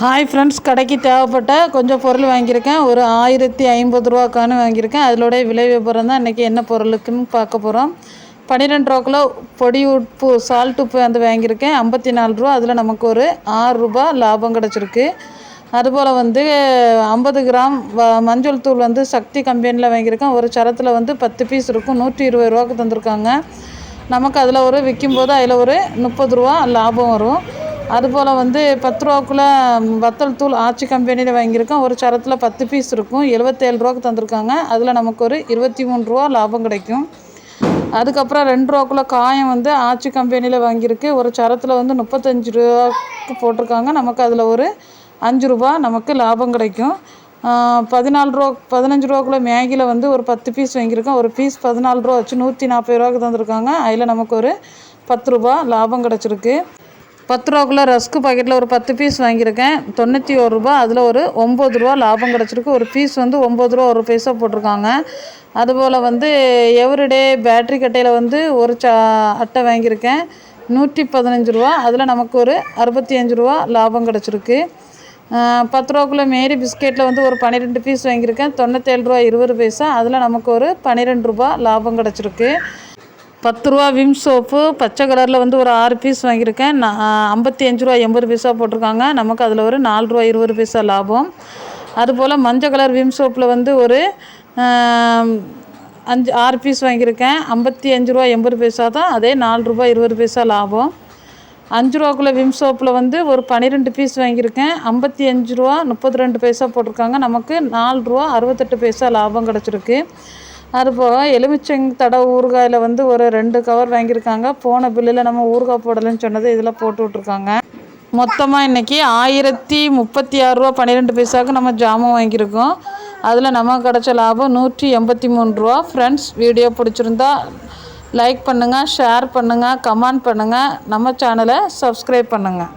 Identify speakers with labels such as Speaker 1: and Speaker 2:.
Speaker 1: Hi friends கடைக்கு தேவைப்பட்ட கொஞ்சம் பொருள் வாங்கியிருக்கேன். ஒரு ஆயிரத்தி ஐம்பது ரூபாக்கான வாங்கியிருக்கேன். அதனுடைய விலை விபரம் தான் இன்றைக்கி என்ன பொருளுக்குன்னு பார்க்க போகிறோம் பன்னிரெண்டு ரூபா கிலோ பொடி உப்பு சால்ட் உப்பு வந்து வாங்கியிருக்கேன். ஐம்பத்தி நாலு ரூபா. அதில் நமக்கு ஒரு ஆறு ரூபா லாபம் கிடச்சிருக்கு. அதுபோல் வந்து ஐம்பது கிராம் வ மஞ்சள் தூள் வந்து சக்தி கம்பெனியில் வாங்கியிருக்கேன். ஒரு சரத்தில் வந்து பத்து பீஸ் இருக்கும். நூற்றி இருபது ரூபாவுக்கு தந்திருக்காங்க. நமக்கு அதில் ஒரு விற்கும்போது அதில் ஒரு முப்பது ரூபா லாபம் வரும். அதுபோல் வந்து பத்து ரூபாக்குள்ள வத்தல் தூள் ஆச்சி கம்பெனியில் வாங்கியிருக்கோம். ஒரு சரத்தில் பத்து பீஸ் இருக்கும். எழுபத்தேழு ரூபாக்கு தந்திருக்காங்க. அதில் நமக்கு ஒரு இருபத்தி மூணு ரூபா லாபம் கிடைக்கும். அதுக்கப்புறம் ரெண்டு ரூபாக்குள்ள காயம் வந்து ஆச்சி கம்பெனியில் வாங்கியிருக்கு. ஒரு சரத்தில் வந்து முப்பத்தஞ்சு ரூபாக்கு போட்டிருக்காங்க. நமக்கு அதில் ஒரு அஞ்சு ரூபா நமக்கு லாபம் கிடைக்கும். பதினாலு ரூபா பதினஞ்சு ரூபாக்குள்ள மேகியில் வந்து ஒரு பத்து பீஸ் வாங்கியிருக்கோம். ஒரு பீஸ் பதினாலு ரூபா வச்சு நூற்றி நாற்பது ரூபாய்க்கு தந்திருக்காங்க. அதில் நமக்கு ஒரு பத்து ரூபா லாபம் கிடச்சிருக்கு. பத்து ரூபாக்குள்ளே ரஸ்க்கு பாக்கெட்டில் ஒரு பத்து பீஸ் வாங்கியிருக்கேன். தொண்ணூற்றி ஒரு ரூபா அதில் ஒரு ஒம்பது ரூபா லாபம் கிடச்சிருக்கு. ஒரு பீஸ் வந்து ஒம்பது ரூபா ஒரு பைசா போட்டிருக்காங்க. அதுபோல் வந்து எவ்ரிடே பேட்ரி கட்டையில் வந்து ஒரு சா அட்டை வாங்கியிருக்கேன். நூற்றி பதினஞ்சு ரூபா அதில் நமக்கு ஒரு அறுபத்தி அஞ்சு ரூபா லாபம் கிடச்சிருக்கு. பத்து ரூபாக்குள்ளே மேரி பிஸ்கெட்டில் வந்து ஒரு பன்னிரெண்டு பீஸ் வாங்கியிருக்கேன். தொண்ணூற்றேழு ரூபா இருபது பைசா அதில் நமக்கு ஒரு பன்னிரெண்டு ரூபா லாபம் கிடச்சிருக்கு. பத்து ரூபா விம் சோப்பு பச்சை கலரில் வந்து ஒரு ஆறு பீஸ் வாங்கியிருக்கேன். நான் ஐம்பத்தி அஞ்சு ரூபா எண்பது பைசா போட்டிருக்காங்க. நமக்கு அதில் ஒரு நாலு ரூபா இருபது பைசா லாபம். அதுபோல் மஞ்சள் கலர் விம் சோப்பில் வந்து ஒரு அஞ்சு ஆறு பீஸ் வாங்கியிருக்கேன். ஐம்பத்தி அஞ்சு ரூபா எண்பது பைசா தான். அதே நாலு ரூபா இருபது பைசா லாபம். அஞ்சு ரூபாக்குள்ள விம் சோப்பில் வந்து ஒரு பன்னிரெண்டு பீஸ் வாங்கியிருக்கேன். ஐம்பத்தி அஞ்சு ரூபா முப்பத்தி ரெண்டு பைசா போட்டிருக்காங்க. நமக்கு நாலு ரூபா அறுபத்தெட்டு பைசா லாபம் கிடச்சிருக்கு. அதுபோக எலுமிச்சங் தடவை ஊறுகாயில் வந்து ஒரு ரெண்டு கவர் வாங்கியிருக்காங்க. போன பில்லில் நம்ம ஊறுகாய் போடலைன்னு சொன்னது இதில் போட்டு விட்ருக்காங்க மொத்தமாக இன்றைக்கி ஆயிரத்தி முப்பத்தி ஆறுரூவா பன்னிரெண்டு பைசாவுக்கு நம்ம ஜாமான் வாங்கியிருக்கோம். அதில் நமக்கு கிடச்ச லாபம் நூற்றி எண்பத்தி மூணு ரூபா. ஃப்ரெண்ட்ஸ் வீடியோ பிடிச்சிருந்தா லைக் பண்ணுங்கள் ஷேர் பண்ணுங்கள் கமெண்ட் பண்ணுங்கள் நம்ம சேனலை சப்ஸ்கிரைப் பண்ணுங்கள்